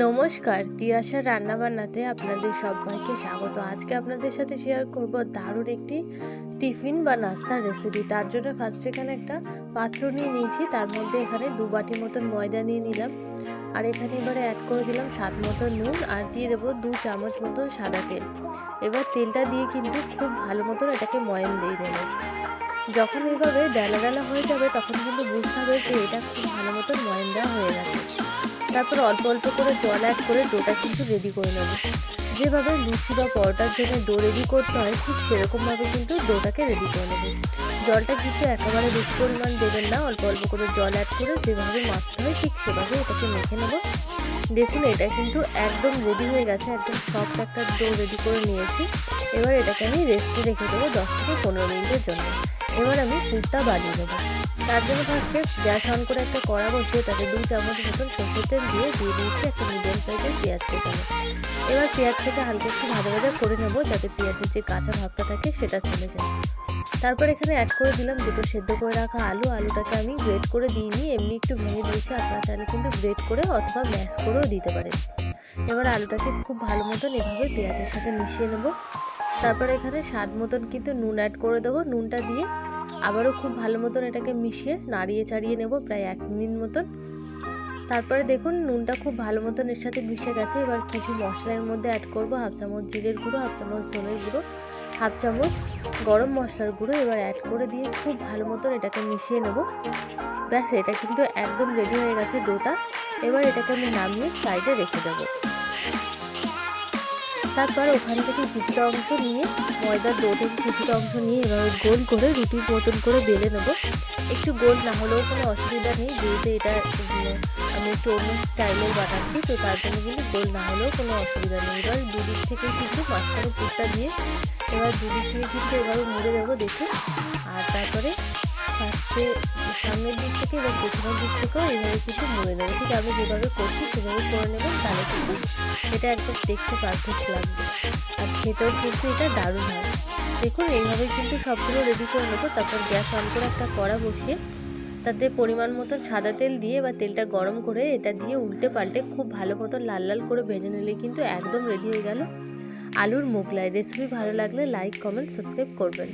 নমস্কার তিয়াশার রান্নাবান্নাতে আপনাদের সবাইকে স্বাগত। আজকে আপনাদের সাথে শেয়ার করব দারুণ একটি টিফিন বা নাস্তার রেসিপি তার জন্য ফার্স্ট এখানে একটা পাত্র নিয়ে নিয়েছি, তার মধ্যে এখানে দু বাটি মতন ময়দা নিয়ে নিলাম। আর এখানে এবারে অ্যাড করে দিলাম স্বাদ মতো নুন আর দিয়ে দেবো দু চামচ মতন সাদা তেল। এবার তেলটা দিয়ে কিন্তু খুব ভালো মতন এটাকে ময়ম দিয়ে দেবো। যখন এইভাবে ডালা ডালা হয়ে যাবে, তখন কিন্তু বুঝতে হবে যে এটা খুব ভালো মতন ময়ম দেওয়া হয়ে গেছে। তারপর অল্প অল্প করে জল অ্যাড করে ডোটা কিন্তু রেডি করে নেব। যেভাবে লুচি বা পরোটার জন্য ডো রেডি করতে হয়, ঠিক সেরকমভাবে কিন্তু ডোটাকে রেডি করে নেব। জলটা কিন্তু একেবারে বেশি পরিমাণ দেবেন না, অল্প অল্প করে জল অ্যাড করে যেভাবে মাখতে হয়, ঠিক সেভাবে এটাকে মেখে নেব। দেখুন, এটা কিন্তু একদম রেডি হয়ে গেছে, একদম সফট একটা ডো রেডি করে নিয়েছি। এবার এটাকে আমি রেস্টে রেখে দেবো দশ থেকে পনেরো মিনিটের জন্য। এবার আমি পুরটা বানিয়ে দেবো তার জন্য ফার্স্টে গ্যাস অন করে একটা কড়া বসিয়ে তাতে দু চামচ মতন সর্ষের তেল দিয়ে দিয়ে দিয়েছি একটা মিডিয়াম সাইজের পেঁয়াজ কেচানো এবার পেঁয়াজটাকে হালকা একটু ভাজা ভাজা করে নেব, যাতে পেঁয়াজের যে কাঁচা ভাবটা থাকে সেটা চলে যায়। তারপর এখানে অ্যাড করে দিলাম দুটো সেদ্ধ করে রাখা আলু। আলুটাকে আমি গ্রেট করে দিইনি, এমনি একটু ভেঙে দিয়েছি। আপনারা চাইলে কিন্তু গ্রেট করে অথবা ম্যাশ করেও দিতে পারেন। এবার আলুটাকে খুব ভালো মতন এভাবে পেঁয়াজের সাথে মিশিয়ে নেব। তারপর এখানে স্বাদ মতন কিন্তু নুন অ্যাড করে দেবো। নুনটা দিয়ে আবারও খুব ভালো মতন এটাকে মিশিয়ে নাড়িয়ে চাড়িয়ে নেব প্রায় এক মিনিট মতন। তারপরে দেখুন নুনটা খুব ভালো মতন এর সাথে মিশে গেছে। এবার কিছু মশলার মধ্যে অ্যাড করব হাফ চামচ জিরের গুঁড়ো হাফ চামচ ধনের গুঁড়ো হাফ চামচ গরম মশলার গুঁড়ো। এবার অ্যাড করে দিয়ে খুব ভালো মতন এটাকে মিশিয়ে নেব। ব্যাস, এটা কিন্তু একদম রেডি হয়ে গেছে ডোটা এবার এটাকে আমি নামিয়ে সাইডে রেখে দেবো। তারপর ওখান থেকে কিছুটা অংশ নিয়ে, ময়দার ডো থেকে কিছুটা অংশ নিয়ে এবার গোল করে রুটির মতন করে বেলে নেব। একটু গোল না হলেও কোনো অসুবিধা নেই, যেহেতু এটা আমি একটু অন্য স্টাইলের বানাচ্ছি, তো তার জন্য কিন্তু গোল না হলেও কোনো অসুবিধা নেই। এবার দুদিক থেকে কিন্তু মাঝখানে পুরটা দিয়ে, এবার দুদিক থেকে কিন্তু এভাবে মুড়ে দেবো দেখে। আর তারপরে ফার্স্টে সামনের দিক থেকে এবং পেছনের দিক থেকেও এইভাবে কিছু মুড়ে নেব ঠিক আমি যেভাবে করছি, সেভাবে করে নেবেন তাহলে কিন্তু এটা একদম দেখতে পারফেক্ট লাগবে। আর খেতেও কিন্তু এটা দারুণ হয়। দেখুন, এইভাবে কিন্তু সবগুলো রেডি করে নেব, তারপর গ্যাস অন করে একটা কড়া বসিয়ে তাতে পরিমাণ মতো সাদা তেল দিয়ে বা তেলটা গরম করে এটা দিয়ে উল্টে পাল্টে খুব ভালো মতো লাল লাল করে ভেজে নিলে কিন্তু একদম রেডি হয়ে গেল। আলুর মোগলাই রেসিপি ভালো লাগলে লাইক কমেন্ট সাবস্ক্রাইব করবেন।